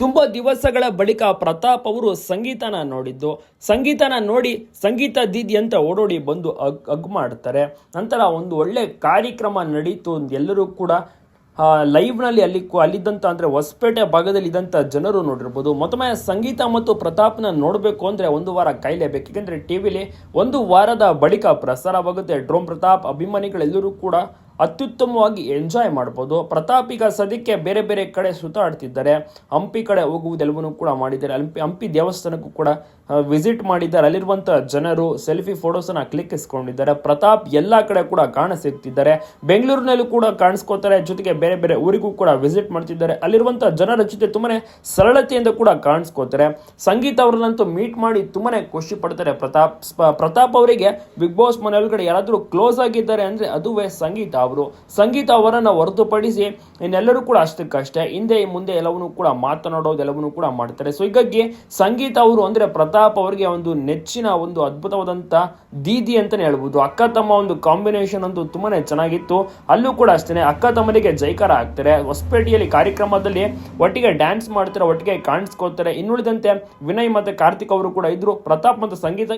ತುಂಬಾ ದಿವಸಗಳ ಬಳಿಕ ಪ್ರತಾಪ್ ಅವರು ಸಂಗೀತನ ನೋಡಿದ್ದು. ಸಂಗೀತನ ನೋಡಿ ಸಂಗೀತ ದೀದಿ ಅಂತ ಓಡೋಡಿ ಬಂದು ಅಗ್ ಮಾಡ್ತಾರೆ. ನಂತರ ಒಂದು ಒಳ್ಳೆ ಕಾರ್ಯಕ್ರಮ ನಡೀತು. ಎಲ್ಲರೂ ಕೂಡ ಲೈವ್ನಲ್ಲಿ ಅಲ್ಲಿ ಅಲ್ಲಿದ್ದಂಥ ಅಂದರೆ ಹೊಸಪೇಟೆ ಭಾಗದಲ್ಲಿ ಇದ್ದಂಥ ಜನರು ನೋಡಿರ್ಬೋದು. ಮತ್ತೊಮ್ಮೆ ಸಂಗೀತ ಮತ್ತು ಪ್ರತಾಪ್ನ ನೋಡಬೇಕು ಅಂದರೆ ಒಂದು ವಾರ ಕಾಯಲೇಬೇಕು ಯಾಕೆಂದರೆ ಟಿ ವಿಲಿ ಒಂದು ವಾರದ ಬಳಿಕ ಪ್ರಸಾರವಾಗುತ್ತೆ. ಡ್ರೋಮ್ ಪ್ರತಾಪ್, ಅಭಿಮಾನಿಗಳೆಲ್ಲರೂ ಕೂಡ ಅತ್ಯುತ್ತಮವಾಗಿ ಎಂಜಾಯ್ ಮಾಡ್ಬೋದು. ಪ್ರತಾಪ್ ಸದ್ಯಕ್ಕೆ ಬೇರೆ ಬೇರೆ ಕಡೆ ಸುತ್ತಾಡ್ತಿದ್ದಾರೆ. ಹಂಪಿ ಕಡೆ ಹೋಗುವುದೆಲ್ಲವನ್ನೂ ಕೂಡ ಮಾಡಿದ್ದಾರೆ. ಹಂಪಿ ಹಂಪಿ ದೇವಸ್ಥಾನಕ್ಕೂ ಕೂಡ ವಿಸಿಟ್ ಮಾಡಿದ್ದಾರೆ. ಅಲ್ಲಿರುವಂಥ ಜನರು ಸೆಲ್ಫಿ ಫೋಟೋಸನ್ನು ಕ್ಲಿಕ್ಕಿಸ್ಕೊಂಡಿದ್ದಾರೆ. ಪ್ರತಾಪ್ ಎಲ್ಲ ಕಡೆ ಕೂಡ ಕಾಣಿಸುತ್ತಿದ್ದಾರೆ ಬೆಂಗಳೂರಿನಲ್ಲೂ ಕೂಡ ಕಾಣಿಸ್ಕೋತಾರೆ. ಜೊತೆಗೆ ಬೇರೆ ಬೇರೆ ಊರಿಗೂ ಕೂಡ ವಿಸಿಟ್ ಮಾಡ್ತಿದ್ದಾರೆ. ಅಲ್ಲಿರುವಂಥ ಜನರ ಜೊತೆ ತುಂಬನೇ ಸರಳತೆಯಿಂದ ಕೂಡ ಕಾಣಿಸ್ಕೋತಾರೆ. ಸಂಗೀತ ಅವ್ರನ್ನಂತೂ ಮೀಟ್ ಮಾಡಿ ತುಂಬಾ ಖುಷಿ ಪಡ್ತಾರೆ ಪ್ರತಾಪ್. ಪ್ರತಾಪ್ ಅವರಿಗೆ ಬಿಗ್ ಬಾಸ್ ಮನೆ ಒಳಗಡೆ ಯಾರಾದರೂ ಕ್ಲೋಸ್ ಆಗಿದ್ದಾರೆ ಅಂದರೆ ಅದುವೇ ಸಂಗೀತ ಅವರು ಸಂಗೀತ ಅವರನ್ನ ಹೊರತುಪಡಿಸಿ ಇನ್ನೆಲ್ಲರೂ ಕೂಡ ಅಷ್ಟಕ್ಕಷ್ಟೇ, ಹಿಂದೆ ಮುಂದೆ ಎಲ್ಲವನ್ನೂ ಕೂಡ ಮಾತನಾಡೋದು, ಎಲ್ಲವನ್ನೂ ಕೂಡ ಮಾಡ್ತಾರೆ. ಸೊ ಹೀಗಾಗಿ ಸಂಗೀತ ಅವರು ಅಂದ್ರೆ ಪ್ರತಾಪ್ ಅವರಿಗೆ ಒಂದು ನೆಚ್ಚಿನ ಒಂದು ಅದ್ಭುತವಾದಂತ ದೀದಿ ಅಂತಲೇ ಹೇಳ್ಬೋದು. ಅಕ್ಕ, ತಮ್ಮ ಒಂದು ಕಾಂಬಿನೇಷನ್ ಅಂತೂ ತುಂಬಾನೇ ಚೆನ್ನಾಗಿತ್ತು. ಅಲ್ಲೂ ಕೂಡ ಅಷ್ಟೇ ಅಕ್ಕ ತಮ್ಮನಿಗೆ ಜೈಕಾರ ಆಗ್ತಾರೆ. ಹೊಸಪೇಟೆಯಲ್ಲಿ ಕಾರ್ಯಕ್ರಮದಲ್ಲಿ ಒಟ್ಟಿಗೆ ಡ್ಯಾನ್ಸ್ ಮಾಡ್ತಾರೆ, ಒಟ್ಟಿಗೆ ಕಾಣಿಸ್ಕೋತಾರೆ ಇನ್ನುಳಿದಂತೆ ವಿನಯ್ ಮತ್ತು ಕಾರ್ತಿಕ್ ಅವರು ಕೂಡ ಇದ್ರು. ಪ್ರತಾಪ್ ಮತ್ತು ಸಂಗೀತ